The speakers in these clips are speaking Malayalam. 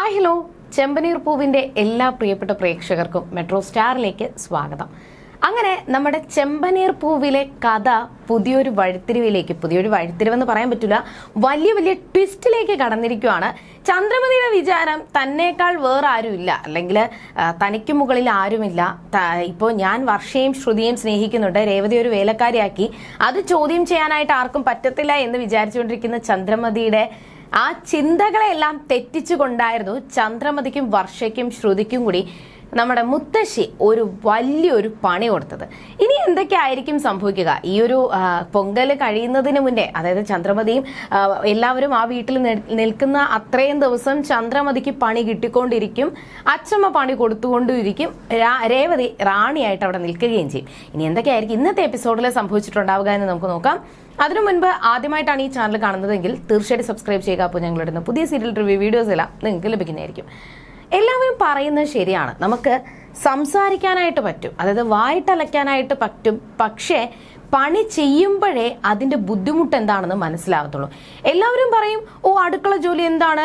Hi hello. ചെമ്പനീർ പൂവിന്റെ എല്ലാ പ്രിയപ്പെട്ട പ്രേക്ഷകർക്കും മെട്രോ സ്റ്റാറിലേക്ക് സ്വാഗതം. അങ്ങനെ നമ്മുടെ ചെമ്പനീർ പൂവിലെ കഥ പുതിയൊരു വഴിത്തിരിവിലേക്ക് പുതിയൊരു വഴിത്തിരിവെന്ന് പറയാൻ പറ്റില്ല വലിയ വലിയ ട്വിസ്റ്റിലേക്ക് കടന്നിരിക്കുകയാണ് ചന്ദ്രമതിയുടെ വിചാരം തന്നേക്കാൾ വേറെ ആരുമില്ല. അല്ലെങ്കിൽ തനിക്ക് മുകളിൽ ആരുമില്ല. ഇപ്പോൾ ഞാൻ വർഷയും ശ്രുതിയും സ്നേഹിക്കുന്നുണ്ട്. രേവതി ഒരു വേലക്കാരിയാക്കി. അത് ചോദ്യം ചെയ്യാനായിട്ട് ആർക്കും പറ്റത്തില്ല എന്ന് വിചാരിച്ചുകൊണ്ടിരിക്കുന്ന ചന്ദ്രമതിയുടെ ആ ചിന്തകളെല്ലാം തെറ്റിച്ചുകൊണ്ടായിരുന്നു ചന്ദ്രമതിക്കും വർഷയ്ക്കും ശ്രുതിക്കും കൂടി നമ്മുടെ മുത്തശ്ശി ഒരു വലിയൊരു പണി കൊടുത്തത്. ഇനി എന്തൊക്കെയായിരിക്കും സംഭവിക്കുക? ഈ ഒരു പൊങ്കൽ കഴിയുന്നതിന് മുന്നേ അതായത് ചന്ദ്രമതിയും എല്ലാവരും ആ വീട്ടിൽ നിൽക്കുന്ന അത്രയും ദിവസം ചന്ദ്രമതിക്ക് പണി കിട്ടിക്കൊണ്ടിരിക്കും. അച്ഛമ്മ പണി കൊടുത്തുകൊണ്ടിരിക്കും. രേവതി റാണിയായിട്ട് അവിടെ നിൽക്കുകയും ചെയ്യും. ഇനി എന്തൊക്കെയായിരിക്കും ഇന്നത്തെ എപ്പിസോഡിൽ സംഭവിച്ചിട്ടുണ്ടാവുക എന്ന് നമുക്ക് നോക്കാം. അതിനു മുൻപ് ആദ്യമായിട്ടാണ് ഈ ചാനൽ കാണുന്നതെങ്കിൽ തീർച്ചയായിട്ടും സബ്സ്ക്രൈബ് ചെയ്യുക. അപ്പോൾ ഞങ്ങളിടുന്ന പുതിയ സീരിയൽ റിവ്യൂ വീഡിയോസ് എല്ലാം നിങ്ങൾക്ക് ലഭിക്കുന്നതായിരിക്കും. എല്ലാവരും പറയുന്നത് ശരിയാണ്. നമുക്ക് സംസാരിക്കാനായിട്ട് പറ്റും. അതായത് വായിട്ടലയ്ക്കാനായിട്ട് പറ്റും. പക്ഷേ പണി ചെയ്യുമ്പോഴേ അതിന്റെ ബുദ്ധിമുട്ട് എന്താണെന്ന് മനസ്സിലാകത്തുള്ളൂ. എല്ലാവരും പറയും ഓ അടുക്കള ജോലി എന്താണ്?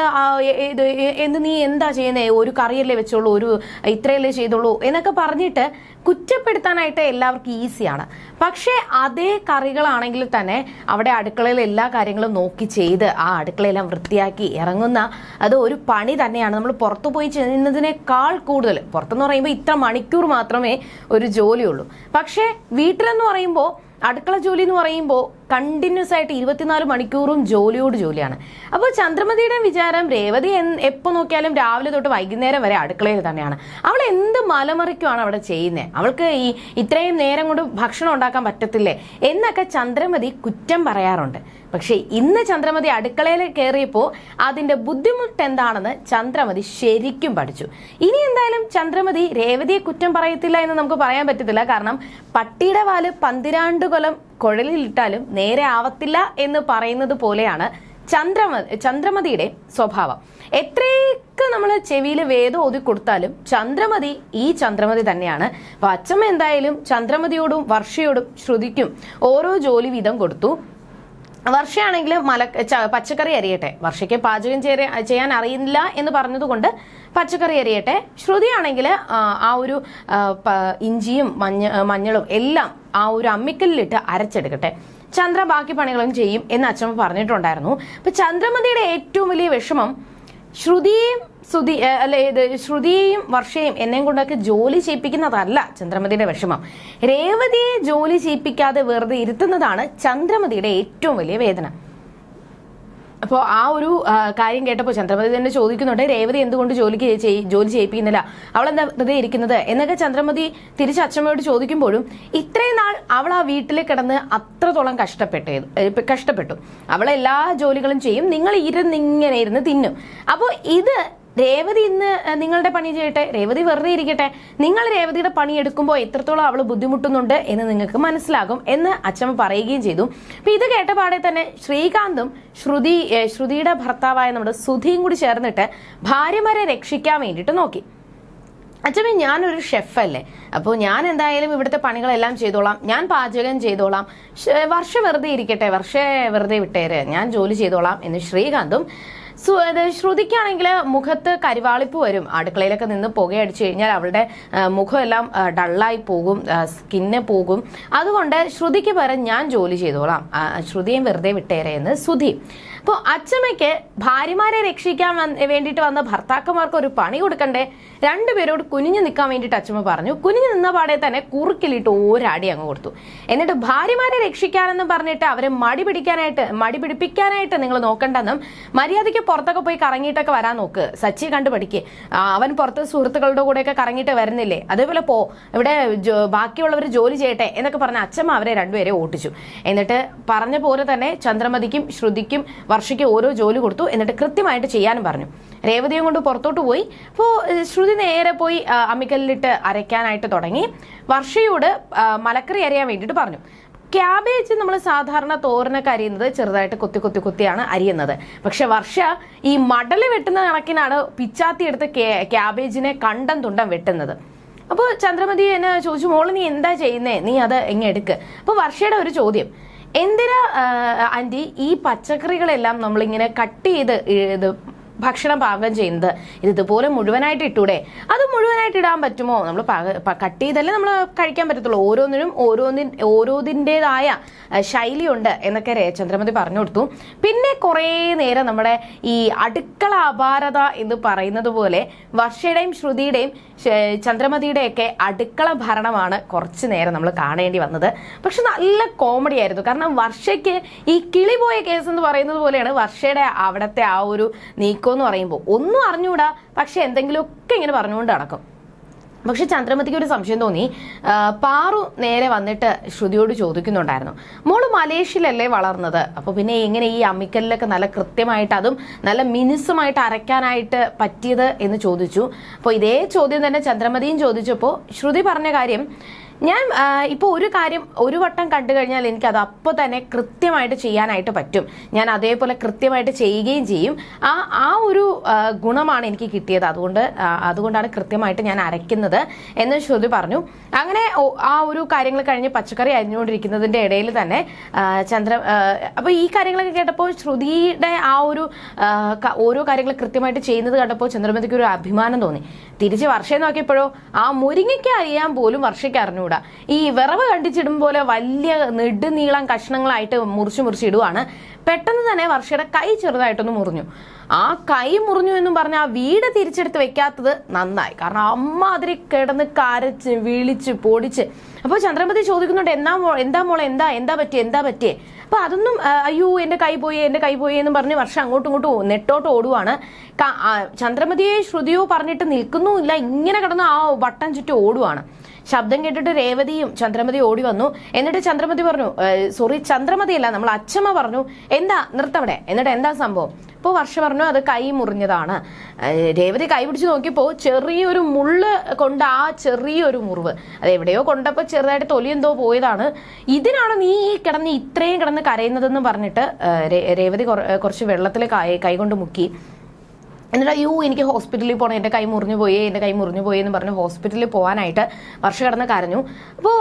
എന്ന് നീ എന്താ ചെയ്യുന്നേ? ഒരു കറിയല്ലേ വെച്ചോളൂ ഒരു ഇത്രയല്ലേ ചെയ്തോളൂ എന്നൊക്കെ പറഞ്ഞിട്ട് കുറ്റപ്പെടുത്താനായിട്ട് എല്ലാവർക്കും ഈസിയാണ്. പക്ഷേ അതേ കറികളാണെങ്കിൽ തന്നെ അവിടെ അടുക്കളയിൽ എല്ലാ കാര്യങ്ങളും നോക്കി ചെയ്ത് ആ അടുക്കളയെല്ലാം വൃത്തിയാക്കി ഇറങ്ങുന്ന അത് ഒരു പണി തന്നെയാണ്. നമ്മൾ പുറത്തു പോയി ചെയ്യുന്നതിനേക്കാൾ കൂടുതൽ. പുറത്തെന്ന് പറയുമ്പോൾ ഇത്ര മണിക്കൂർ മാത്രമേ ഒരു ജോലിയുള്ളൂ. പക്ഷേ വീട്ടിലെന്ന് പറയുമ്പോൾ അടുക്കള ജോലി എന്ന് പറയുമ്പോൾ കണ്ടിന്യൂസ് ആയിട്ട് ഇരുപത്തിനാല് മണിക്കൂറും ജോലിയോട് ജോലിയാണ്. അപ്പോൾ ചന്ദ്രമതിയുടെ വിചാരം രേവതി എപ്പോൾ നോക്കിയാലും രാവിലെ തൊട്ട് വൈകുന്നേരം വരെ അടുക്കളയിൽ തന്നെയാണ്. അവൾ എന്ത് മലമറിക്കുവാണ് അവിടെ ചെയ്യുന്നത് അവൾക്ക് ഈ ഇത്രയും നേരം കൊണ്ട് ഭക്ഷണം ഉണ്ടാക്കാൻ പറ്റത്തില്ലേ? എന്നൊക്കെ ചന്ദ്രമതി കുറ്റം പറയാറുണ്ട്. പക്ഷേ ഇന്ന് ചന്ദ്രമതി അടുക്കളയിൽ കയറിയപ്പോൾ അതിന്റെ ബുദ്ധിമുട്ട് എന്താണെന്ന് ചന്ദ്രമതി ശരിക്കും പഠിച്ചു. ഇനി എന്തായാലും ചന്ദ്രമതി രേവതിയെ കുറ്റം പറയത്തില്ല എന്ന് നമുക്ക് പറയാൻ പറ്റത്തില്ല. കാരണം പട്ടിയുടെ വാൽ പന്തിരാണ്ട് കൊലം കുഴലിലിട്ടാലും നേരെ ആവത്തില്ല എന്ന് പറയുന്നത് പോലെയാണ് ചന്ദ്രമ ചന്ദ്രമതിയുടെ സ്വഭാവം. എത്രയൊക്കെ നമ്മൾ ചെവിയിൽ വേദം ഓതി കൊടുത്താലും ചന്ദ്രമതി ഈ ചന്ദ്രമതി തന്നെയാണ്. അപ്പൊ അച്ഛമ്മ എന്തായാലും ചന്ദ്രമതിയോടും വർഷയോടും ശ്രുതിക്കും ഓരോ ജോലി വീതം കൊടുത്തു. വർഷയാണെങ്കിൽ മല പച്ചക്കറി അരിയട്ടെ. വർഷയ്ക്ക് പാചകം ചെയ്യ- ചെയ്യാൻ അറിയില്ല എന്ന് പറഞ്ഞതുകൊണ്ട് പച്ചക്കറി അരിയട്ടെ. ശ്രുതിയാണെങ്കിൽ ആ ഒരു ഇഞ്ചിയും മഞ്ഞ മഞ്ഞളും എല്ലാം ആ ഒരു അമ്മിക്കല്ലിലിട്ട് അരച്ചെടുക്കട്ടെ. ചന്ദ്ര ബാക്കി പണികളും ചെയ്യും എന്ന് അച്ഛമ്മ പറഞ്ഞിട്ടുണ്ടായിരുന്നു. അപ്പൊ ചന്ദ്രമതിയുടെ ഏറ്റവും വലിയ വിഷമം ശ്രുതിയെയും ശ്രുതി അല്ലെ ഇത് ശ്രുതിയെയും വർഷയും എന്നെയും കൊണ്ടൊക്കെ ജോലി ചെയ്യിപ്പിക്കുന്നതല്ല ചന്ദ്രമതിയുടെ വിഷമം. രേവതിയെ ജോലി ചെയ്യിപ്പിക്കാതെ വെറുതെ ഇരുത്തുന്നതാണ് ചന്ദ്രമതിയുടെ ഏറ്റവും വലിയ വേദന. അപ്പോൾ ആ ഒരു കാര്യം കേട്ടപ്പോൾ ചന്ദ്രമതി തന്നെ ചോദിക്കുന്നുണ്ട് രേവതി എന്തുകൊണ്ട് ജോലിക്ക് ജോലി ചെയ്യിപ്പിക്കുന്നില്ല? അവൾ എന്താ വെറുതെ ഇരിക്കുന്നത്? എന്നൊക്കെ ചന്ദ്രമതി തിരിച്ച് അച്ഛമ്മയോട് ചോദിക്കുമ്പോഴും ഇത്രയും നാൾ അവൾ ആ വീട്ടിൽ കിടന്ന് അത്രത്തോളം കഷ്ടപ്പെട്ടത് കഷ്ടപ്പെട്ടു. അവളെല്ലാ ജോലികളും ചെയ്യും നിങ്ങൾ ഇരുന്നിങ്ങനെ ഇരുന്ന് തിന്നും. അപ്പോൾ ഇത് രേവതി ഇന്ന് നിങ്ങളുടെ പണി ചെയ്യട്ടെ? രേവതി വെറുതെ ഇരിക്കട്ടെ? നിങ്ങൾ രേവതിയുടെ പണി എടുക്കുമ്പോൾ എത്രത്തോളം അവൾ ബുദ്ധിമുട്ടുന്നുണ്ട് എന്ന് നിങ്ങൾക്ക് മനസ്സിലാകും എന്ന് അച്ഛമ്മ പറയുകയും ചെയ്തു. അപ്പൊ ഇത് കേട്ട പാടെ തന്നെ ശ്രീകാന്തും ശ്രുതി ശ്രുതിയുടെ ഭർത്താവായ നമ്മുടെ സുധിയും കൂടി ചേർന്നിട്ട് ഭാര്യമാരെ രക്ഷിക്കാൻ വേണ്ടിയിട്ട് നോക്കി. അച്ഛമ്മ ഞാനൊരു ഷെഫല്ലേ. അപ്പോൾ ഞാൻ എന്തായാലും ഇവിടുത്തെ പണികളെല്ലാം ചെയ്തോളാം. ഞാൻ പാചകം ചെയ്തോളാം. വർഷ വെറുതെ ഇരിക്കട്ടെ വർഷ വെറുതെ വിട്ടേര്. ഞാൻ ജോലി ചെയ്തോളാം എന്ന് ശ്രീകാന്തും ശ്രുതിക്കാണെങ്കിൽ മുഖത്ത് കരിവാളിപ്പ് വരും. അടുക്കളയിലൊക്കെ നിന്ന് പുകയടിച്ചു കഴിഞ്ഞാൽ അവളുടെ മുഖമെല്ലാം ഡള്ളായി പോകും സ്കിന്നെ പോകും. അതുകൊണ്ട് ശ്രുതിക്ക് പകരം ഞാൻ ജോലി ചെയ്തോളാം. ശ്രുതിയും വെറുതെ വിട്ടേരെ എന്ന് സുധി. അപ്പോൾ അച്ഛമ്മയ്ക്ക് ഭാര്യമാരെ രക്ഷിക്കാൻ വേണ്ടിയിട്ട് വന്ന ഭർത്താക്കന്മാർക്ക് ഒരു പണി കൊടുക്കണ്ടേ? രണ്ടുപേരോട് കുനിഞ്ഞു നിൽക്കാൻ വേണ്ടിയിട്ട് അച്ഛമ്മ പറഞ്ഞു. കുനിഞ്ഞു നിന്ന പാടെ തന്നെ കുറുക്കിലിട്ട് ഒരാടി അങ്ങ് കൊടുത്തു. എന്നിട്ട് ഭാര്യമാരെ രക്ഷിക്കാനെന്നും പറഞ്ഞിട്ട് അവരെ മടി പിടിക്കാനായിട്ട് മടി പിടിപ്പിക്കാനായിട്ട് നിങ്ങൾ നോക്കണ്ടെന്നും മര്യാദയ്ക്ക് പുറത്തൊക്കെ പോയി കറങ്ങിയിട്ടൊക്കെ വരാൻ നോക്ക്. സച്ചി കണ്ടു പഠിക്ക്. അവൻ പുറത്ത് സുഹൃത്തുക്കളുടെ കൂടെയൊക്കെ കറങ്ങിയിട്ട് വരുന്നില്ലേ? അതേപോലെ പോ. ഇവിടെ ബാക്കിയുള്ളവർ ജോലി ചെയ്യട്ടെ എന്നൊക്കെ പറഞ്ഞ അച്ഛമ്മ അവരെ രണ്ടുപേരെ ഓട്ടിച്ചു. എന്നിട്ട് പറഞ്ഞ പോലെ തന്നെ ചന്ദ്രമതിക്കും ശ്രുതിക്കും വർഷയ്ക്കും ഓരോ ജോലി കൊടുത്തു എന്നിട്ട് കൃത്യമായിട്ട് ചെയ്യാനും പറഞ്ഞു. രേവതിയും കൊണ്ട് പുറത്തോട്ട് പോയി. അപ്പോൾ ശ്രുതി നേരെ പോയി അമ്മിക്കല്ലിട്ട് അരയ്ക്കാനായിട്ട് തുടങ്ങി. വർഷയോട് മലക്കറി അരയാൻ വേണ്ടിയിട്ട് പറഞ്ഞു. ക്യാബേജ് നമ്മൾ സാധാരണ തോരനൊക്കെ അരിയുന്നത് ചെറുതായിട്ട് കൊത്തി കൊത്തി കൊത്തിയാണ് അരിയുന്നത്. പക്ഷെ വർഷ ഈ മടൽ വെട്ടുന്ന കണക്കിനാണ് പിച്ചാത്തി എടുത്ത് ക്യാ- ക്യാബേജിനെ കണ്ടം തുണ്ടം വെട്ടുന്നത്. അപ്പോൾ ചന്ദ്രമതി എന്നെ ചോദിച്ചു മോൾ നീ എന്താ ചെയ്യുന്നേ? നീ അത് എങ്ങനെ എടുക്ക്. അപ്പോൾ വർഷയുടെ ഒരു ചോദ്യം. എന്തിനാ ആന്റി ഈ പച്ചക്കറികളെല്ലാം നമ്മളിങ്ങനെ കട്ട് ചെയ്ത് ഭക്ഷണം പാകം ചെയ്യുന്നത്. ഇത് ഇതുപോലെ മുഴുവനായിട്ട് ഇട്ടൂടെ? അത് മുഴുവനായിട്ട് ഇടാൻ പറ്റുമോ? നമ്മൾ കട്ട് ചെയ്തല്ലേ നമ്മൾ കഴിക്കാൻ പറ്റത്തുള്ളൂ. ഓരോന്നിനും ഓരോന്നിൻ ഓരോതിന്റെതായ ശൈലിയുണ്ട് എന്നൊക്കെ രേ- ചന്ദ്രമതി പറഞ്ഞു കൊടുത്തു. പിന്നെ കുറേ നേരം നമ്മുടെ ഈ അടുക്കള അപാരത എന്ന് പറയുന്നത് പോലെ വർഷയുടെയും ശ്രുതിയുടെയും ചന്ദ്രമതിയുടെയൊക്കെ അടുക്കള ഭരണമാണ് കുറച്ച് നേരം നമ്മൾ കാണേണ്ടി വന്നത്. പക്ഷെ നല്ല കോമഡി ആയിരുന്നു. കാരണം വർഷയ്ക്ക് ഈ കിളിപോയ കേസ് എന്ന് പറയുന്നത് പോലെയാണ് വർഷയുടെ അവിടുത്തെ ആ ഒരു നീക്കം എന്ന് പറയുമ്പോൾ ഒന്നും അറിഞ്ഞുകൂടാ പക്ഷെ എന്തെങ്കിലുമൊക്കെ ഇങ്ങനെ പറഞ്ഞുകൊണ്ട് നടക്കും. പക്ഷെ ചന്ദ്രമതിക്ക് ഒരു സംശയം തോന്നി. പാറു നേരെ വന്നിട്ട് ശ്രുതിയോട് ചോദിക്കുന്നുണ്ടായിരുന്നു. മോൾ മലേഷ്യയിലല്ലേ വളർന്നത്? അപ്പോൾ പിന്നെ എങ്ങനെ ഈ അമ്മിക്കല്ലിലൊക്കെ നല്ല കൃത്യമായിട്ട് അതും നല്ല മിനുസമായിട്ട് അരയ്ക്കാനായിട്ട് പറ്റിയത് എന്ന് ചോദിച്ചു. അപ്പോൾ ഇതേ ചോദ്യം തന്നെ ചന്ദ്രമതിയും ചോദിച്ചപ്പോൾ ശ്രുതി പറഞ്ഞ കാര്യം ഞാൻ ഇപ്പോൾ ഒരു കാര്യം ഒരു വട്ടം കണ്ടു കഴിഞ്ഞാൽ എനിക്ക് അത് അപ്പോൾ തന്നെ കൃത്യമായിട്ട് ചെയ്യാനായിട്ട് പറ്റും. ഞാൻ അതേപോലെ കൃത്യമായിട്ട് ചെയ്യുകയും ചെയ്യും. ആ ആ ഒരു ഗുണമാണ് എനിക്ക് കിട്ടിയത്. അതുകൊണ്ട് അതുകൊണ്ടാണ് കൃത്യമായിട്ട് ഞാൻ അരയ്ക്കുന്നത് എന്ന് ശ്രുതി പറഞ്ഞു. അങ്ങനെ ആ ഒരു കാര്യങ്ങൾ കഴിഞ്ഞ് പച്ചക്കറി അരിഞ്ഞുകൊണ്ടിരിക്കുന്നതിന്റെ ഇടയിൽ തന്നെ ചന്ദ്ര അപ്പോൾ ഈ കാര്യങ്ങളൊക്കെ കേട്ടപ്പോൾ ശ്രുതിയുടെ ആ ഒരു ഓരോ കാര്യങ്ങൾ കൃത്യമായിട്ട് ചെയ്യുന്നത് കണ്ടപ്പോൾ ചന്ദ്രമതിക്ക് ഒരു അഭിമാനം തോന്നി. തിരിച്ച് വർഷയെ നോക്കിയപ്പോഴോ ആ മുരിങ്ങയ്ക്ക് അറിയാൻ പോലും വർഷയ്ക്ക് അറിഞ്ഞുകൂടാ ഈ വിറവ് കണ്ടിച്ചിടും പോലെ വലിയ നെടുനീളം കഷ്ണങ്ങളായിട്ട് മുറിച്ച് മുറിച്ച് ഇടുവാണ്. പെട്ടെന്ന് തന്നെ വർഷയുടെ കൈ ചെറുതായിട്ടൊന്ന് മുറിഞ്ഞു. ആ കൈ മുറിഞ്ഞു എന്നും പറഞ്ഞ ആ വീട് തിരിച്ചെടുത്ത് വെക്കാത്തത് നന്നായി. കാരണം അമ്മ അതിൽ കിടന്ന് കരച്ച് വിളിച്ച് പൊടിച്ച്. അപ്പോൾ ചന്ദ്രമതി ചോദിക്കുന്നുണ്ട് എന്താ മോ എന്താ മോളെ എന്താ എന്താ പറ്റിയേ എന്താ പറ്റിയേ? അപ്പൊ അതൊന്നും അയ്യോ എന്റെ കൈ പോയി എന്റെ കൈ പോയി എന്ന് പറഞ്ഞ് വർഷം അങ്ങോട്ടും ഇങ്ങോട്ടും നെട്ടോട്ട് ഓടുവാണ്. ചന്ദ്രമതിയെ ശ്രുതിയോ പറഞ്ഞിട്ട് നിൽക്കുന്നുമില്ല ഇങ്ങനെ കിടന്ന് ആ വട്ടം ചുറ്റും ഓടുവാണ്. ശബ്ദം കേട്ടിട്ട് രേവതിയും ചന്ദ്രമതി ഓടി വന്നു. എന്നിട്ട് ചന്ദ്രമതി പറഞ്ഞു സോറി ചന്ദ്രമതിയല്ല നമ്മൾ അച്ഛമ്മ പറഞ്ഞു എന്താ നിർത്തവിടെ. എന്നിട്ട് എന്താ സംഭവം? അപ്പോൾ വർഷ പറഞ്ഞു അത് കൈ മുറിഞ്ഞതാണ്. രേവതി കൈ പിടിച്ച് നോക്കിയപ്പോൾ ചെറിയൊരു മുള്ള് കൊണ്ട് ആ ചെറിയൊരു മുറിവ്. അത് എവിടെയോ കൊണ്ടപ്പോൾ ചെറുതായിട്ട് തൊലി എന്തോ പോയതാണ്. ഇതിനാണ് നീ ഈ കിടന്ന് ഇത്രയും കിടന്ന് കരയുന്നതെന്ന് പറഞ്ഞിട്ട് രേവതി കുറച്ച് വെള്ളത്തിൽ കൈ കൈകൊണ്ട് മുക്കി. എന്നിട്ട് അയ്യോ എനിക്ക് ഹോസ്പിറ്റലിൽ പോകണം എന്റെ കൈ മുറിഞ്ഞു പോയി എന്റെ കൈ മുറിഞ്ഞു പോയി എന്ന് പറഞ്ഞ് ഹോസ്പിറ്റലിൽ പോകാനായിട്ട് വർഷ കിടന്ന് കരഞ്ഞു. അപ്പോൾ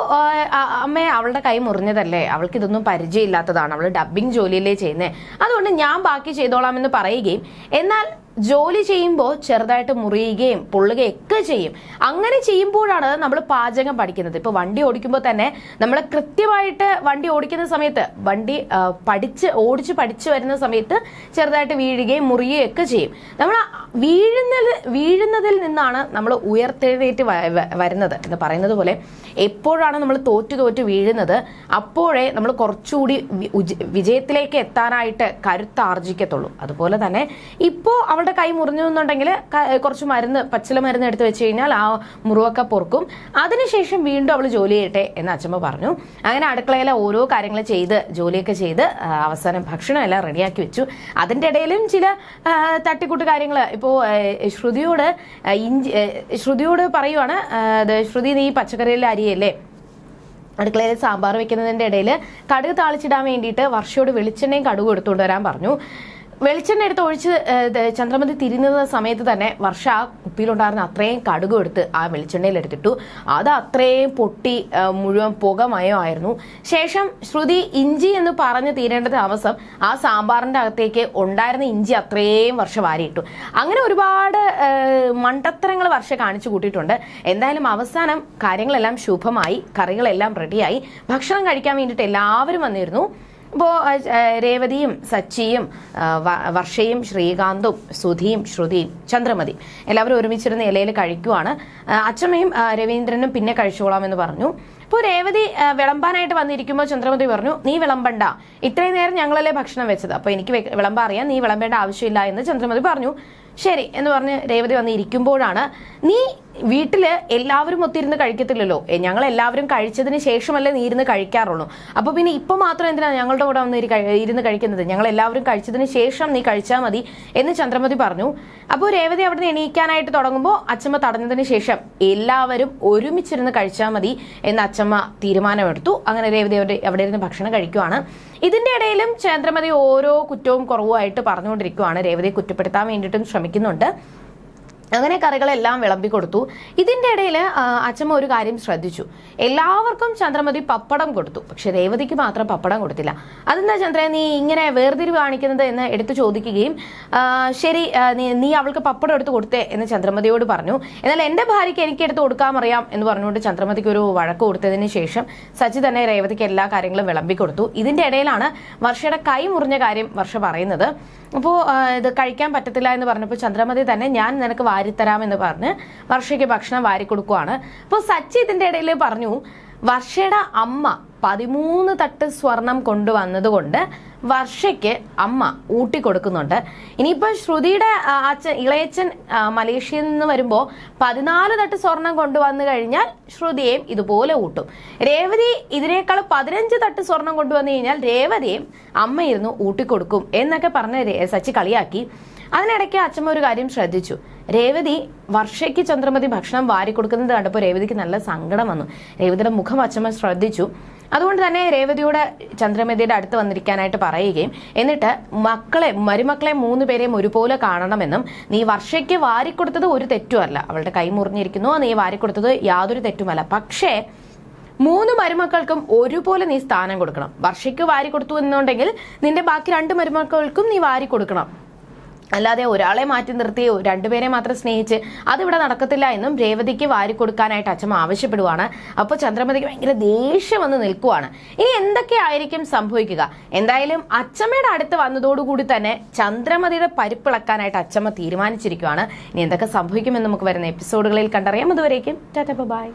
അമ്മ അവളുടെ കൈ മുറിഞ്ഞതല്ലേ? അവൾക്ക് ഇതൊന്നും പരിചയമില്ലാത്തതാണ്. അവൾ ഡബ്ബിംഗ് ജോലിയല്ലേ ചെയ്യുന്നത് അതുകൊണ്ട് ഞാൻ ബാക്കി ചെയ്തോളാം എന്ന് പറയുകയും എന്നാൽ ജോലി ചെയ്യുമ്പോൾ ചെറുതായിട്ട് മുറിയുകയും പൊള്ളുകയും ഒക്കെ ചെയ്യും. അങ്ങനെ ചെയ്യുമ്പോഴാണ് നമ്മൾ പാചകം പഠിക്കുന്നത്. ഇപ്പോൾ വണ്ടി ഓടിക്കുമ്പോൾ തന്നെ നമ്മൾ കൃത്യമായിട്ട് വണ്ടി ഓടിക്കുന്ന സമയത്ത് വണ്ടി പഠിച്ച് ഓടിച്ച് പഠിച്ചു വരുന്ന സമയത്ത് ചെറുതായിട്ട് വീഴുകയും മുറിയുകയും ഒക്കെ ചെയ്യും. നമ്മൾ വീഴുന്നത് വീഴുന്നതിൽ നിന്നാണ് നമ്മൾ ഉയർത്തെഴുന്നേറ്റ് വരുന്നത് എന്ന് പറയുന്നത് പോലെ എപ്പോഴാണ് നമ്മൾ തോറ്റു തോറ്റു വീഴുന്നത് അപ്പോഴേ നമ്മൾ കുറച്ചുകൂടി വിജയത്തിലേക്ക് എത്താനായിട്ട് കരുത്താർജിക്കത്തുള്ളൂ. അതുപോലെ തന്നെ ഇപ്പോൾ അവളുടെ കൈ മുറിഞ്ഞു എന്നുണ്ടെങ്കിൽ കുറച്ച് മരുന്ന് പച്ചില മരുന്ന് എടുത്ത് വെച്ച് കഴിഞ്ഞാൽ ആ മുറിവൊക്കെ പൊറുക്കും. അതിനുശേഷം വീണ്ടും അവൾ ജോലി ചെയ്യട്ടെ എന്ന് അച്ഛമ്മ പറഞ്ഞു. അങ്ങനെ അടുക്കളയിലെ ഓരോ കാര്യങ്ങൾ ചെയ്ത് ജോലിയൊക്കെ ചെയ്ത് അവസാനം ഭക്ഷണം എല്ലാം റെഡിയാക്കി വെച്ചു. അതിന്റെ ഇടയിലും ചില തട്ടിക്കൂട്ട് കാര്യങ്ങൾ. ഇപ്പോൾ ശ്രുതിയോട് ഇഞ്ചി ശ്രുതിയോട് പറയുവാണ് ശ്രുതി നീ പച്ചക്കറിയിലെ അരിയല്ലേ? അടുക്കളയിൽ സാമ്പാർ വെക്കുന്നതിന്റെ ഇടയിൽ കടുക് താളിച്ചിടാൻ വേണ്ടിയിട്ട് വർഷയോട് വെളിച്ചെണ്ണയും കടുക് എടുത്തുകൊണ്ട് വരാൻ പറഞ്ഞു. വെളിച്ചെണ്ണ എടുത്ത് ഒഴിച്ച് ചന്ദ്രമതി തിരിഞ്ഞുന്ന സമയത്ത് തന്നെ വർഷ ആ കുപ്പിയിലുണ്ടായിരുന്ന അത്രയും കടുക് എടുത്ത് ആ വെളിച്ചെണ്ണയിൽ എടുത്തിട്ടു. അത് അത്രയും പൊട്ടി മുഴുവൻ മുഴുവൻ പുകമയമായിരുന്നു ശേഷം ശ്രുതി ഇഞ്ചി എന്ന് പറഞ്ഞ് തീരേണ്ട താമസം ആ സാമ്പാറിന്റെ അകത്തേക്ക് ഉണ്ടായിരുന്ന ഇഞ്ചി അത്രയും വർഷ വാരിയിട്ടു. അങ്ങനെ ഒരുപാട് മണ്ടത്തരങ്ങൾ വർഷം കാണിച്ചു കൂട്ടിയിട്ടുണ്ട്. എന്തായാലും അവസാനം കാര്യങ്ങളെല്ലാം ശുഭമായി കറികളെല്ലാം റെഡിയായി ഭക്ഷണം കഴിക്കാൻ വേണ്ടിയിട്ട് എല്ലാവരും വന്നിരുന്നു. ഇപ്പോൾ രേവതിയും സച്ചിയും വർഷയും ശ്രീകാന്തും സുധിയും ശ്രുതിയും ചന്ദ്രമതി എല്ലാവരും ഒരുമിച്ചിരുന്ന് ഇലയിൽ കഴിക്കുവാണ്. അച്ഛമ്മയും രവീന്ദ്രനും പിന്നെ കഴിച്ചോളാം എന്ന് പറഞ്ഞു. ഇപ്പോൾ രേവതി വിളമ്പാനായിട്ട് വന്നിരിക്കുമ്പോൾ ചന്ദ്രമതി പറഞ്ഞു നീ വിളമ്പണ്ട. ഇത്രയും നേരം ഞങ്ങളല്ലേ ഭക്ഷണം വെച്ചത്. അപ്പോൾ എനിക്ക് വിളമ്പാൻ അറിയാം. നീ വിളമ്പേണ്ട ആവശ്യമില്ല എന്ന് ചന്ദ്രമതി പറഞ്ഞു. ശരി എന്ന് പറഞ്ഞ് രേവതി വന്ന് ഇരിക്കുമ്പോഴാണ് നീ വീട്ടിൽ എല്ലാവരും ഒത്തിരുന്ന് കഴിക്കത്തില്ലല്ലോ. ഞങ്ങൾ എല്ലാവരും കഴിച്ചതിന് ശേഷമല്ലേ നീ ഇരുന്ന് കഴിക്കാറുള്ളൂ. അപ്പൊ പിന്നെ ഇപ്പൊ മാത്രം എന്തിനാണ് ഞങ്ങളുടെ കൂടെ വന്ന് ഇരുന്ന് കഴിക്കുന്നത്? ഞങ്ങൾ എല്ലാവരും കഴിച്ചതിന് ശേഷം നീ കഴിച്ചാൽ മതി എന്ന് ചന്ദ്രമതി പറഞ്ഞു. അപ്പോൾ രേവതി അവിടെ നിന്ന് എണീക്കാനായിട്ട് തുടങ്ങുമ്പോൾ അച്ചമ്മ തടഞ്ഞതിന് ശേഷം എല്ലാവരും ഒരുമിച്ചിരുന്ന് കഴിച്ചാൽ മതി എന്ന് അച്ചമ്മ തീരുമാനമെടുത്തു. അങ്ങനെ രേവതി അവിടെ അവിടെ ഇരുന്ന് ഭക്ഷണം കഴിക്കുവാണ്. ഇതിന്റെ ഇടയിലും ചന്ദ്രമതി ഓരോ കുറ്റവും കുറവുമായിട്ട് പറഞ്ഞുകൊണ്ടിരിക്കുവാണ്. രേവതിയെ കുറ്റപ്പെടുത്താൻ വേണ്ടിയിട്ടും ശ്രമിക്കുന്നുണ്ട്. അങ്ങനെ കറികളെല്ലാം വിളമ്പി കൊടുത്തു. ഇതിന്റെ ഇടയിൽ അച്ഛമ്മ ഒരു കാര്യം ശ്രദ്ധിച്ചു. എല്ലാവർക്കും ചന്ദ്രമതി പപ്പടം കൊടുത്തു. പക്ഷെ രേവതിക്ക് മാത്രം പപ്പടം കൊടുത്തില്ല. അതെന്താ ചന്ദ്ര നീ ഇങ്ങനെ വേർതിരിവ് കാണിക്കുന്നത് എന്ന് എടുത്തു ചോദിക്കുകയും ശരി നീ അവൾക്ക് പപ്പടം എടുത്ത് കൊടുത്തേ എന്ന് ചന്ദ്രമതിയോട് പറഞ്ഞു. എന്നാൽ എന്റെ ഭാര്യയ്ക്ക് എനിക്ക് എടുത്ത് കൊടുക്കാൻ അറിയാം എന്ന് പറഞ്ഞുകൊണ്ട് ചന്ദ്രമതിക്ക് ഒരു വഴക്ക് കൊടുത്തതിന് ശേഷം സച്ചി തന്നെ രേവതിക്ക് എല്ലാ കാര്യങ്ങളും വിളമ്പി കൊടുത്തു. ഇതിന്റെ ഇടയിലാണ് വർഷയുടെ കൈ മുറിഞ്ഞ കാര്യം വർഷ പറയുന്നത്. അപ്പോൾ ഇത് കഴിക്കാൻ പറ്റത്തില്ല എന്ന് പറഞ്ഞപ്പോൾ ചന്ദ്രമതി തന്നെ ഞാൻ നിനക്ക് വാരിത്തരാമെന്ന് പറഞ്ഞ് വർഷയ്ക്ക് ഭക്ഷണം വാരി കൊടുക്കുവാണ് അപ്പോൾ സച്ചി ഇതിന്റെ ഇടയിൽ പറഞ്ഞു വർഷയുടെ അമ്മ പതിമൂന്ന് തട്ട് സ്വർണം കൊണ്ടുവന്നതുകൊണ്ട് വർഷയ്ക്ക് അമ്മ ഊട്ടി കൊടുക്കുന്നുണ്ട് ഇനിയിപ്പോൾ ശ്രുതിയുടെ അച്ഛൻ ഇളയച്ചൻ മലേഷ്യയിൽ നിന്ന് വരുമ്പോൾ പതിനാല് തട്ട് സ്വർണം കൊണ്ടുവന്നു കഴിഞ്ഞാൽ ശ്രുതിയെയും ഇതുപോലെ ഊട്ടും. രേവതി ഇതിനേക്കാൾ പതിനഞ്ച് തട്ട് സ്വർണം കൊണ്ടുവന്നു കഴിഞ്ഞാൽ രേവതിയും അമ്മയിരുന്നു ഊട്ടിക്കൊടുക്കും എന്നൊക്കെ പറഞ്ഞ് സച്ചി കളിയാക്കി. അതിനിടയ്ക്ക് അച്ഛമ്മ ഒരു കാര്യം ശ്രദ്ധിച്ചു. രേവതി വർഷയ്ക്ക് ചന്ദ്രമതി ഭക്ഷണം വാരി കൊടുക്കുന്നത് കണ്ടപ്പോൾ രേവതിക്ക് നല്ല സങ്കടം വന്നു. രേവതിയുടെ മുഖം അച്ഛമ്മ ശ്രദ്ധിച്ചു. അതുകൊണ്ട് തന്നെ രേവതിയുടെ ചന്ദ്രമതിയുടെ അടുത്ത് വന്നിരിക്കാനായിട്ട് പറയുകയും എന്നിട്ട് മക്കളെ മരുമക്കളെ മൂന്ന് പേരെയും ഒരുപോലെ കാണണമെന്നും നീ വർഷയ്ക്ക് വാരിക്കൊടുത്തത് ഒരു തെറ്റുമല്ല അവളുടെ കൈ മുറിഞ്ഞിരിക്കുന്നു. നീ വാരിക്കൊടുത്തത് യാതൊരു തെറ്റുമല്ല. പക്ഷേ മൂന്ന് മരുമക്കൾക്കും ഒരുപോലെ നീ സ്ഥാനം കൊടുക്കണം. വർഷയ്ക്ക് വാരി കൊടുത്തു എന്നുണ്ടെങ്കിൽ നിന്റെ ബാക്കി രണ്ട് മരുമക്കൾക്കും നീ വാരി കൊടുക്കണം. അല്ലാതെ ഒരാളെ മാറ്റി നിർത്തി രണ്ടുപേരെ മാത്രം സ്നേഹിച്ച് അതിവിടെ നടക്കത്തില്ല എന്നും രേവതിക്ക് വാരി കൊടുക്കാനായിട്ട് അച്ഛൻ ആവശ്യപ്പെടുവാണ്. അപ്പോൾ ചന്ദ്രമതിക്ക് ഭയങ്കര ദേഷ്യം വന്ന് നിൽക്കുവാണ്. ഇനി എന്തൊക്കെയായിരിക്കും സംഭവിക്കുക? എന്തായാലും അച്ഛമ്മയുടെ അടുത്ത് വന്നതോടുകൂടി തന്നെ ചന്ദ്രമതിയുടെ പരിപ്പിളക്കാനായിട്ട് അച്ഛമ്മ തീരുമാനിച്ചിരിക്കുവാണ്. ഇനി എന്തൊക്കെ സംഭവിക്കുമെന്ന് നമുക്ക് വരുന്ന എപ്പിസോഡുകളിൽ കണ്ടറിയാം. അതുവരേക്കും ബൈ